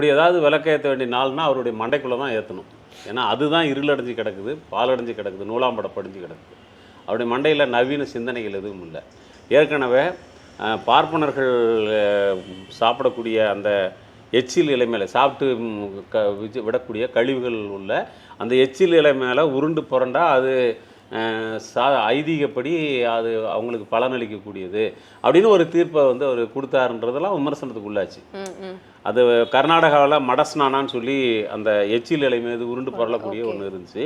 அப்படி ஏதாவது விளக்கேற்ற வேண்டிய நாள்னா அவருடைய மண்டைக்குள்ளே தான் ஏற்றணும் ஏன்னா அதுதான் இருளடைஞ்சு கிடக்குது பாலடைஞ்சு கிடக்குது நூலாம்படை படிஞ்சு கிடக்குது. அவருடைய மண்டையில் நவீன சிந்தனைகள் எதுவும் இல்லை. ஏற்கனவே பார்ப்பனர்கள் சாப்பிடக்கூடிய அந்த எச்சில் இலை மேலே சாப்பிட்டு க விடக்கூடிய கழிவுகள் உள்ள அந்த எச்சில் இலை மேலே உருண்டு புரண்டா அது சா ஐதீகப்படி அது அவங்களுக்கு பலனளிக்கக்கூடியது அப்படின்னு ஒரு தீர்ப்பை வந்து அவர் கொடுத்தாருன்றதெல்லாம் விமர்சனத்துக்கு உள்ளாச்சு. அது கர்நாடகாவில் மடஸ்நானான்னு சொல்லி அந்த எச்சில் இலை மீது உருண்டு புரளக்கூடிய ஒன்று இருந்துச்சு.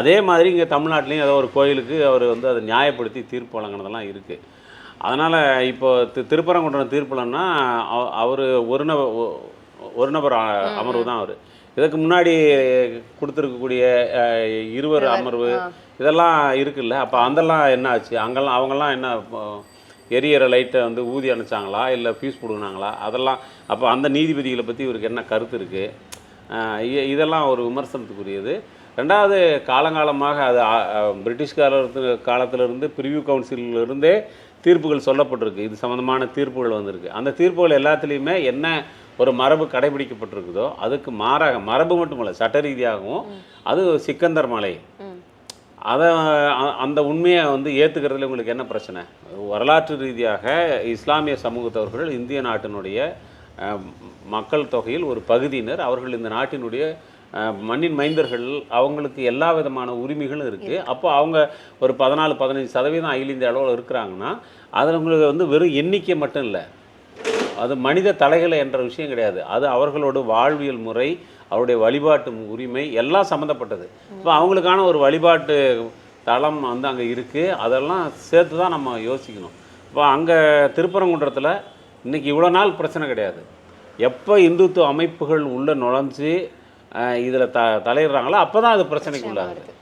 அதே மாதிரி இங்கே தமிழ்நாட்டிலையும் ஏதோ ஒரு கோயிலுக்கு அவர் வந்து அதை நியாயப்படுத்தி தீர்ப்பு வழங்கினதெல்லாம் இருக்குது அதனால் இப்போ தி திருப்பரங்குன்றம் தீர்ப்புலன்னா அவர் ஒரு ஒரு நபர் அமர்வு தான் அவர். இதுக்கு முன்னாடி கொடுத்துருக்கக்கூடிய இருவர் அமர்வு இதெல்லாம் இருக்குல்ல? அப்போ அதெல்லாம் என்ன ஆச்சு அங்கெல்லாம் அவங்கெல்லாம் என்ன எரியற லைட்டை வந்து ஊதி அணைச்சாங்களா இல்லை ஃபியூஸ் பிடுங்கினாங்களா? அதெல்லாம் அப்போ அந்த நீதிபதிகளை பற்றி இவருக்கு என்ன கருத்து இருக்குது இதெல்லாம் ஒரு விமர்சனத்துக்குரியது. ரெண்டாவது காலங்காலமாக அது பிரிட்டிஷ் காலத்து காலத்திலிருந்து பிரிவியூ கவுன்சிலிருந்தே தீர்ப்புகள் சொல்லப்பட்டிருக்கு. இது சம்மந்தமான தீர்ப்புகள் வந்திருக்கு. அந்த தீர்ப்புகள் எல்லாத்துலேயுமே என்ன ஒரு மரபு கடைபிடிக்கப்பட்டிருக்குதோ அதுக்கு மாறாக மரபு மட்டுமல்ல சட்ட ரீதியாகவும் அது சிக்கந்தர் மலை. அதை அந்த உண்மையை வந்து ஏற்றுக்கிறதுல உங்களுக்கு என்ன பிரச்சனை? வரலாற்று ரீதியாக இஸ்லாமிய சமூகத்தவர்கள் இந்திய நாட்டினுடைய மக்கள் தொகையில் ஒரு பகுதியினர். அவர்கள் இந்த நாட்டினுடைய மண்ணின் மைந்தர்கள். அவங்களுக்கு எல்லா விதமான உரிமைகளும் இருக்குது அப்போ அவங்க ஒரு பதினாலு பதினஞ்சு சதவீதம் அகில இந்திய அளவில் இருக்கிறாங்கன்னா அதில் உங்களுக்கு வந்து வெறும் எண்ணிக்கை மட்டும் இல்லை. அது மனித தலைகளை என்ற விஷயம் கிடையாது. அது அவர்களோட வாழ்வியல் முறை அவருடைய வழிபாட்டு உரிமை எல்லாம் சம்மந்தப்பட்டது இப்போ அவங்களுக்கான ஒரு வழிபாட்டு தளம் வந்து அங்கே இருக்குது அதெல்லாம் சேர்த்து தான் நம்ம யோசிக்கணும். இப்போ அங்கே திருப்பரங்குன்றத்தில் இன்னைக்கு இவ்வளோ நாள் பிரச்சனை கிடையாது. எப்போ இந்துத்துவ அமைப்புகள் உள்ளே நுழைஞ்சு இதில் த தலையிடுறாங்களோ அப்போ தான் அது பிரச்சனைக்கு உள்ளாகுது.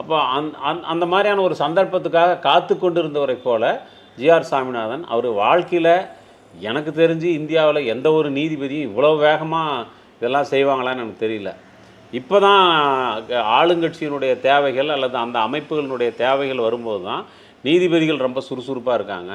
அப்போ அந் அந் அந்த மாதிரியான ஒரு சந்தர்ப்பத்துக்காக காத்து கொண்டிருந்தவரை போல ஜிஆர் சாமிநாதன் அவர் வாழ்க்கையில் எனக்கு தெரிஞ்சு இந்தியாவில் எந்த ஒரு நீதிபதியும் இவ்வளோ வேகமாக இதெல்லாம் செய்வாங்களான்னு எனக்கு தெரியல. இப்போ தான் ஆளுங்கட்சியினுடைய தேவைகள் அல்லது அந்த அமைப்புகளினுடைய தேவைகள் வரும்போது தான் நீதிபதிகள் ரொம்ப சுறுசுறுப்பாக இருக்காங்க.